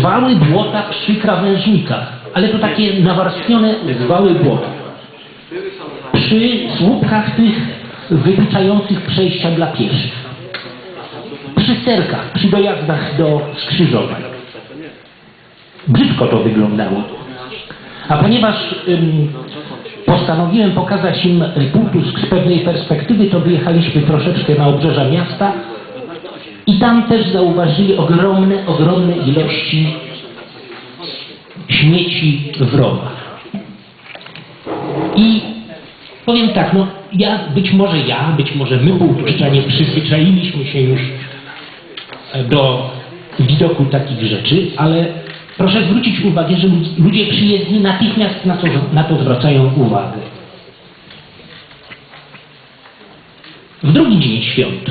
zwały błota przy krawężnikach, ale to takie nawarstwione zwały błota. Przy słupkach tych wyliczających przejścia dla pieszych. Przy serkach, przy dojazdach do skrzyżowań. Brzydko to wyglądało. A ponieważ ym, postanowiłem pokazać im Półtusk z pewnej perspektywy, to wyjechaliśmy troszeczkę na obrzeża miasta i tam też zauważyli ogromne, ogromne ilości śmieci w rowach. I powiem tak, no ja, być może ja, być może my Półtuszczanie przyzwyczailiśmy się już e, do widoku takich rzeczy, ale proszę zwrócić uwagę, że ludzie przyjezdni natychmiast na to, na to zwracają uwagę. W drugi dzień świąt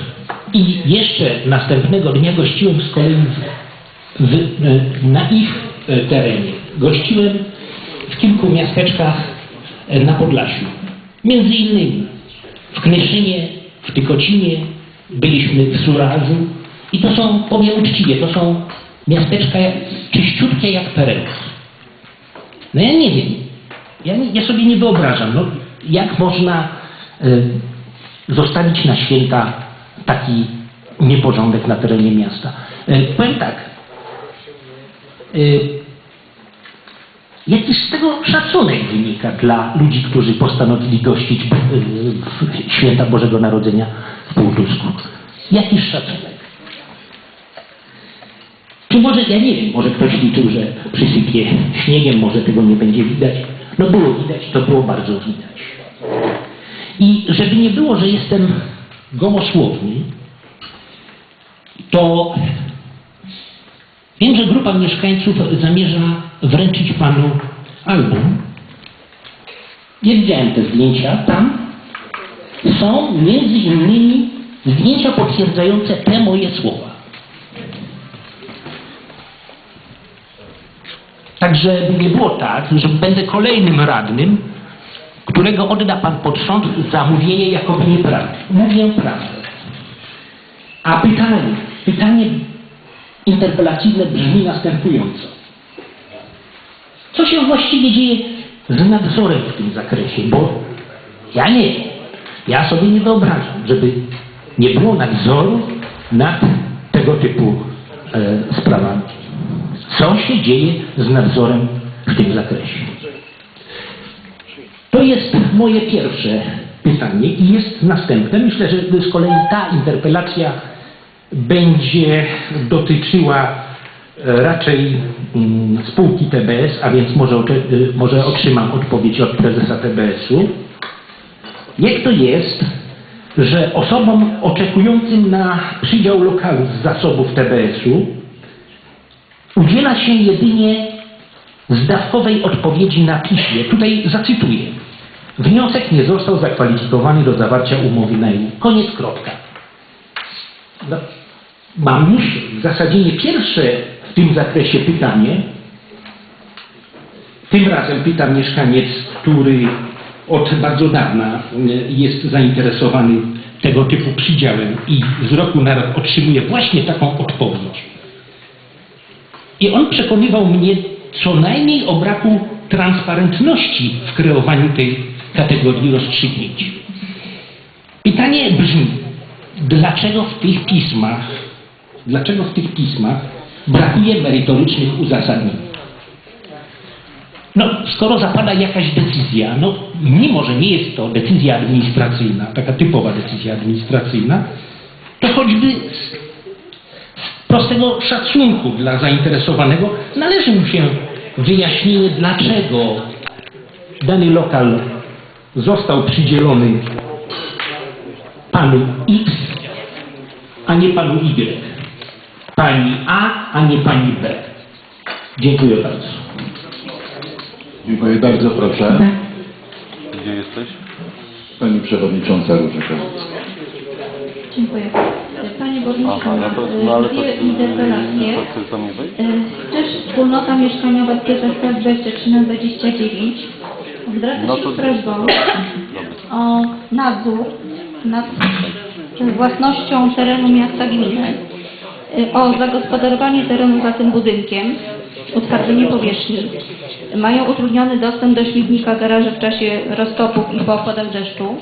i jeszcze następnego dnia gościłem z kolei w, w, e, na ich e, terenie. Gościłem w kilku miasteczkach e, na Podlasiu. Między innymi w Knyszynie, w Tykocinie, byliśmy w Surażu i to są, powiem uczciwie, to są miasteczka czyściutkie jak perełki. No ja nie wiem, ja, ja sobie nie wyobrażam, no, jak można y, zostawić na święta taki nieporządek na terenie miasta. Y, powiem tak, y, jakiś z tego szacunek wynika dla ludzi, którzy postanowili gościć w święta Bożego Narodzenia w Półtusku. Jakiś szacunek. Czy może, ja nie wiem, może ktoś liczył, że przysypie śniegiem, może tego nie będzie widać. No było widać, to było bardzo widać. I żeby nie było, że jestem gołosłowny, to wiem, że grupa mieszkańców zamierza wręczyć panu album. Nie widziałem te zdjęcia. Tam są między innymi zdjęcia potwierdzające te moje słowa. Także nie było tak, że będę kolejnym radnym, którego odda pan pod sąd za mówienie jakoby nieprawdy. Mówię prawdę. A pytanie, pytanie interpelacyjne brzmi następująco. Co się właściwie dzieje z nadzorem w tym zakresie? Bo ja nie wiem. Ja sobie nie wyobrażam, żeby nie było nadzoru nad tego typu e, sprawami. Co się dzieje z nadzorem w tym zakresie? To jest moje pierwsze pytanie i jest następne. Myślę, że z kolei ta interpelacja będzie dotyczyła e, raczej mm, spółki TBS, a więc może, y, może otrzymam odpowiedź od prezesa TBS-u. Jak to jest, że osobom oczekującym na przydział lokalu z zasobów TBS-u udziela się jedynie zdawkowej odpowiedzi na piśmie. Tutaj zacytuję. Wniosek nie został zakwalifikowany do zawarcia umowy najmu. Koniec, kropka. No, mam już w zasadzie nie pierwsze w tym zakresie pytanie. Tym razem pyta mieszkaniec, który od bardzo dawna y, jest zainteresowany tego typu przydziałem i z roku na rok otrzymuje właśnie taką odpowiedź. I on przekonywał mnie co najmniej o braku transparentności w kreowaniu tej kategorii rozstrzygnięć. Pytanie brzmi, dlaczego w tych pismach, dlaczego w tych pismach brakuje merytorycznych uzasadnień? No, skoro zapada jakaś decyzja, no mimo, że nie jest to decyzja administracyjna, taka typowa decyzja administracyjna, to choćby z prostego szacunku dla zainteresowanego należy mu się wyjaśnienie, dlaczego dany lokal został przydzielony panu X, a nie panu Y. Pani A, a nie pani B. Dziękuję bardzo. Dziękuję bardzo, proszę. Gdzie jesteś? Pani Przewodnicząca Różeka. Dziękuję. Panie Burmistrzu, Aha, no to, no ale chcesz wejść? Y, Też wspólnota mieszkaniowa PZK 23 na 29 zwraca No się to- z prośbą o nadzór nad własnością terenu miasta gminy, y, o zagospodarowanie terenu za tym budynkiem utwardzenie powierzchni. Mają utrudniony dostęp do śmietnika garaży w czasie roztopów i po opadach deszczu.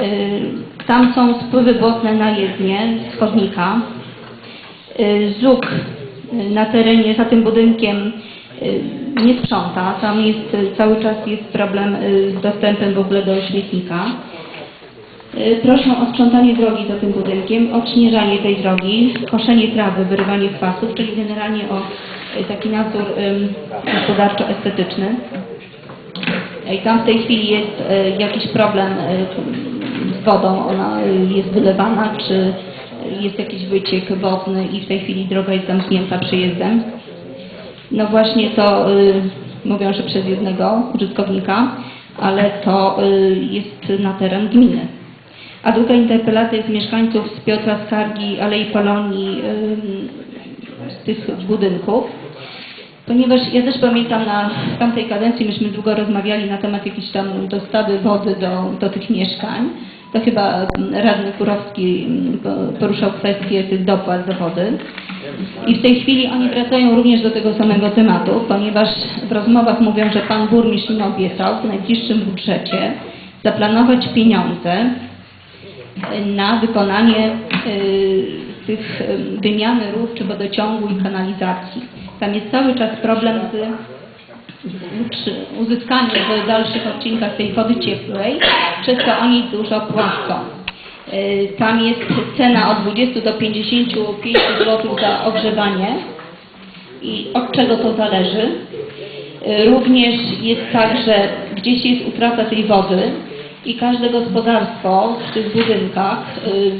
Y, Tam są spływy błotne na jezdnię z chodnika. Y, ZUK y, na terenie za tym budynkiem nie sprząta. Tam jest y, cały czas jest problem y, z dostępem w ogóle do śmietnika. Y, Proszę o sprzątanie drogi za tym budynkiem, odśnieżanie tej drogi, koszenie trawy, wyrywanie kwasów, czyli generalnie o y, taki nadzór gospodarczo-estetyczny. I tam w tej chwili jest y, jakiś problem y, z wodą, ona y, jest wylewana, czy y, jest jakiś wyciek wodny i w tej chwili droga jest zamknięta przejezdem. No właśnie to y, mówią, że przez jednego użytkownika, ale to y, jest na teren gminy. A druga interpelacja jest mieszkańców z Piotra Skargi, Alei Polonii, z tych budynków. Ponieważ ja też pamiętam na tamtej kadencji, myśmy długo rozmawiali na temat jakiejś tam dostawy wody do, do tych mieszkań. To chyba mm, radny Kurowski mm, po- poruszał kwestię tych dopłat do wody. I w tej chwili oni wracają również do tego samego tematu, ponieważ w rozmowach mówią, że pan burmistrz im obiecał w najbliższym budżecie zaplanować pieniądze na wykonanie y, tych y, wymiany rów czy wodociągu i kanalizacji. Tam jest cały czas problem z przy uzyskaniu w dalszych odcinkach tej wody ciepłej, przez to oni dużo płacą. Y, Tam jest cena od 20 do 55 zł za ogrzewanie i od czego to zależy. Y, Również jest tak, że gdzieś jest utrata tej wody i każde gospodarstwo w tych budynkach y,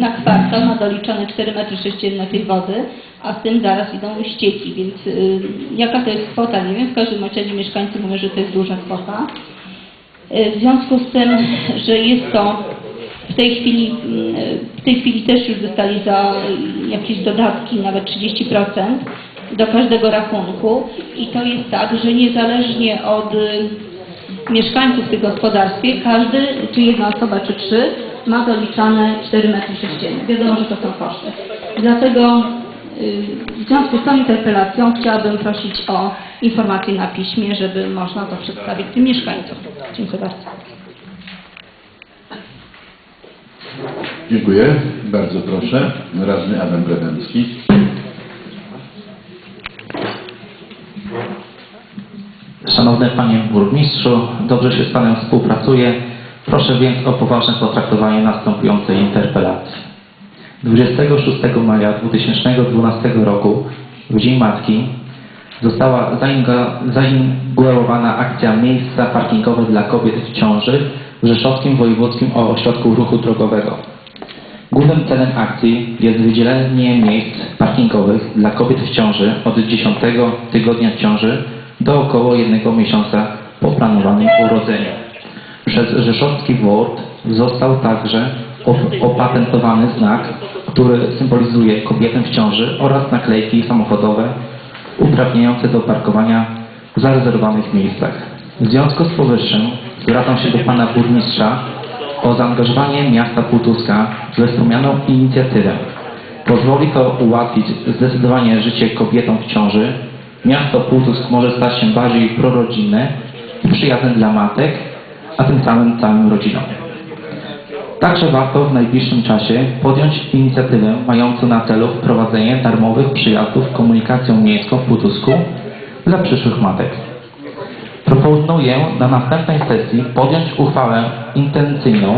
na kwartał ma doliczone 4 metry sześcienne tej wody, a z tym zaraz idą ścieki, więc y, jaka to jest kwota, nie wiem, w każdym razie mieszkańcy mówią, że to jest duża kwota. Y, W związku z tym, że jest to w tej chwili, mm, w tej chwili też już dostali za y, jakieś dodatki, nawet 30% do każdego rachunku i to jest tak, że niezależnie od y, mieszkańców w tym gospodarstwie, każdy, czy jedna osoba, czy trzy, ma doliczane 4 metry sześcienne. Wiadomo, że to są koszty. Dlatego y, w związku z tą interpelacją chciałabym prosić o informację na piśmie, żeby można to przedstawić tym mieszkańcom. Dziękuję bardzo. Dziękuję. Bardzo proszę. Radny Adam Gredemski. Szanowny Panie Burmistrzu, dobrze się z Panem współpracuje. Proszę więc o poważne potraktowanie następującej interpelacji. 26 maja 2012 roku, w Dzień Matki, została zainaugurowana akcja Miejsca parkingowe dla kobiet w ciąży w Rzeszowskim Wojewódzkim Ośrodku Ruchu Drogowego. Głównym celem akcji jest wydzielenie miejsc parkingowych dla kobiet w ciąży od 10 tygodnia ciąży do około jednego miesiąca po planowanym urodzeniu. Przez Rzeszowski WORD został także opatentowany znak, który symbolizuje kobietę w ciąży oraz naklejki samochodowe uprawniające do parkowania w zarezerwowanych miejscach. W związku z powyższym zwracam się do Pana Burmistrza o zaangażowanie miasta Półtuska we wspomnianą inicjatywę. Pozwoli to ułatwić zdecydowanie życie kobietom w ciąży. Miasto Półtusk może stać się bardziej prorodzinne przyjazne dla matek, a tym samym całym rodzinom. Także warto w najbliższym czasie podjąć inicjatywę mającą na celu wprowadzenie darmowych przyjazdów komunikacją miejską w Półtusku dla przyszłych matek. Proponuję na następnej sesji podjąć uchwałę intencyjną,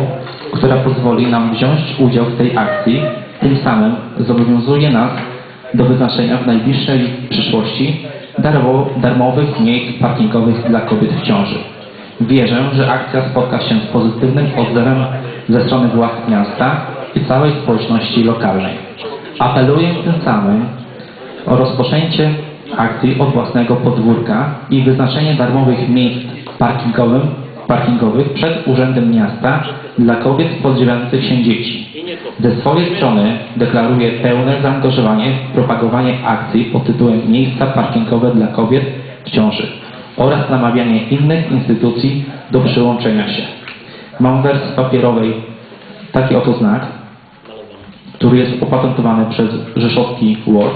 która pozwoli nam wziąć udział w tej akcji, tym samym zobowiązuje nas do wyznaczenia w najbliższej przyszłości darmo, darmowych miejsc parkingowych dla kobiet w ciąży. Wierzę, że akcja spotka się z pozytywnym odzewem ze strony władz miasta i całej społeczności lokalnej. Apeluję tym samym o rozpoczęcie akcji od własnego podwórka i wyznaczenie darmowych miejsc parkingowym, parkingowych przed Urzędem Miasta dla kobiet spodziewających się dzieci. Ze swojej strony deklaruję pełne zaangażowanie w propagowanie akcji pod tytułem Miejsca parkingowe dla kobiet w ciąży oraz namawianie innych instytucji do przyłączenia się. Mam w wersji papierowej taki oto znak, który jest opatentowany przez Rzeszowski WORD.